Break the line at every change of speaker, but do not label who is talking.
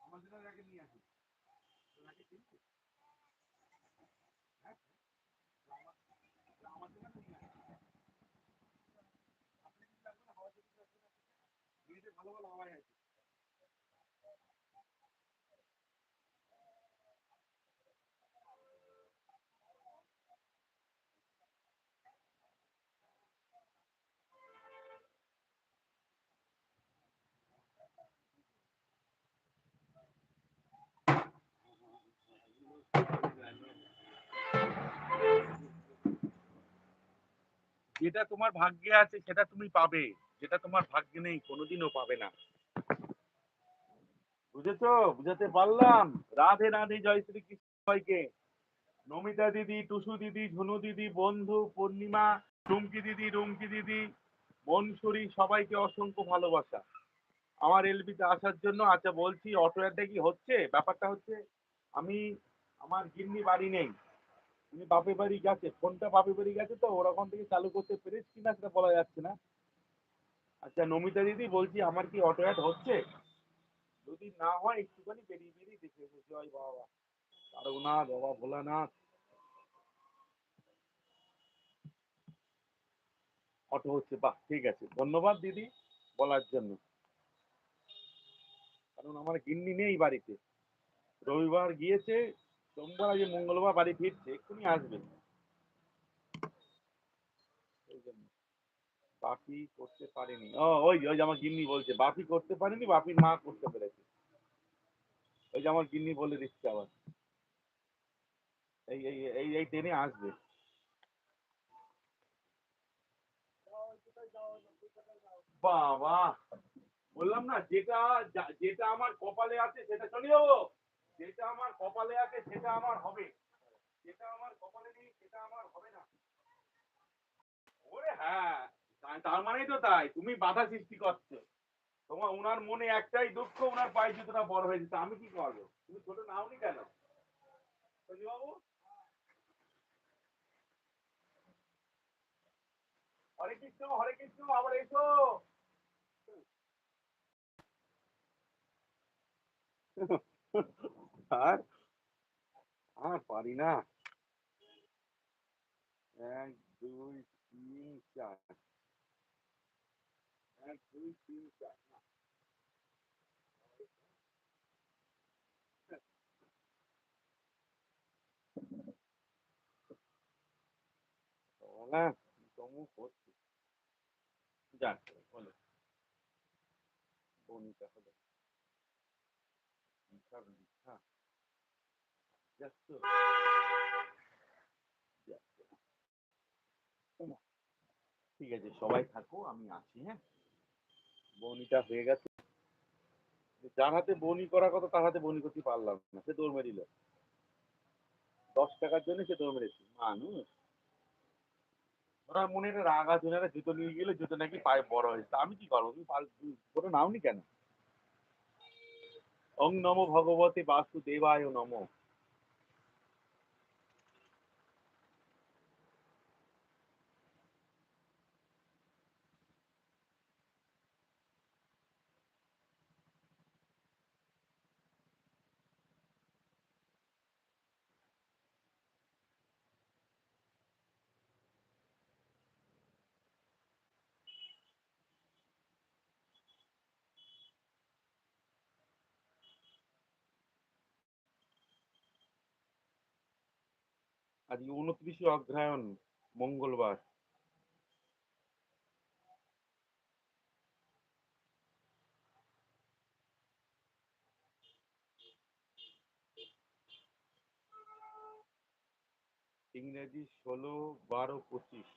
আমার জন্য ওনাকে নিয়ে আসুন ওনাকে চিনতে হ্যাঁ আমার জন্য নিয়ে আসুন আপনি কিন্তু লাগবে না হাওয়া ভালো ভালো হওয়ায় আছে যেটা তোমার ভাগ্যে আছে, সেটা তুমি পাবে। যেটা তোমার ভাগ্যে নেই, কোনোদিনও পাবে না। বুঝেছ? বুঝাতে পারলাম? রাধে রাধে, জয় শ্রীকৃষ্ণ সবাইকে। নমিতা দিদি, টুসু দিদি, ঝুনু দিদি, বন্ধু, পূর্ণিমা রুমকি দিদি রুমকি দিদি, মনসুরি, সবাইকে অসংখ্য ভালোবাসা। আমার এলবিতে আসার জন্য আচ্ছা বলছি, অটো অ্যাডটা কি হচ্ছে? ব্যাপারটা হচ্ছে, আমি, আমার গিন্নি বাড়ি নেই। উনি বাপের বাড়ি গেছে, ফোনটা বাপের বাড়ি গেছে তো ওরকম থেকে চালু করতে পেরেছি কিনা সেটা বলা যাচ্ছে না। আচ্ছা নমিতা দিদি, বলছি আমার কি অটো অ্যাড হচ্ছে? যদি না হয়, একটুখানি বেরিয়ে বেরিয়ে দেখে এসেছি জয় বাবা। তারকনাথ বাবা ভোলানাথ। অটো হচ্ছে, বাহ, ঠিক আছে। ধন্যবাদ দিদি বলার জন্য। কারণ আমার গিন্নি নেই বাড়িতে। রবিবার গিয়েছে সোমবার আজকে মঙ্গলবার বাড়ি ফিরছে, এক্ষুনি আসবে। বাপি করতে পারেনি। ও, ওই ওই আমার গিন্নি বলছে, বাপি করতে পারেনি, বাপির মা করতে পেরেছে। ওই যে আমার গিন্নি বলে দিচ্ছে আবার। এই এই এই এই ট্রেনে আসবে। বাবা, বললাম না, যেটা যেটা আমার কপালে আছে সেটা চলে যাব। যেটা আমার কপালে আছে, সেটা আমার হবে। যেটা আমার কপালে নেই, সেটা আমার হবে না। ওরে হ্যাঁ তার মানেই তো তাই। তুমি বাধা সৃষ্টি করছ। তোমার ওনার মনে একটাই দুঃখ ওনার পায়ে জুতোটা বড় হয়ে যেত। আমি কি করব? তুমি ছোট নাওনি কেন? বাবু? হরে কৃষ্ণ হরে কৃষ্ণ, আবার এসো। আর আর পারি না এক দুই তিন চার এক দুই তিন চার। না তমু করছি যাক বলো বনিতা হলো লিখা যাচ্ছ। ঠিক আছে সবাই থাকো আমি আছি হ্যাঁ? বনিটা হয়ে গেছে। যার হাতে বনি করার কথা তার হাতে বনি করতে পারলাম না সে দৌড় মেরিল দশ টাকার জন্য সে দৌড় মেরেছে। মানুষ। ওনার মনে একটা রাগ আছে ওনারা জুতো নিয়ে গেলে জুতো নাকি পায়ে বড় হয়েছে। তা আমি কি করব? তুমি পাল করে নাওনি কেন? ওং নমো ভগবতে বাসুদেবায় নমো। আজকে উনত্রিশে অগ্রহায়ণ মঙ্গলবার। ইংরেজি ষোলো বারো পঁচিশ।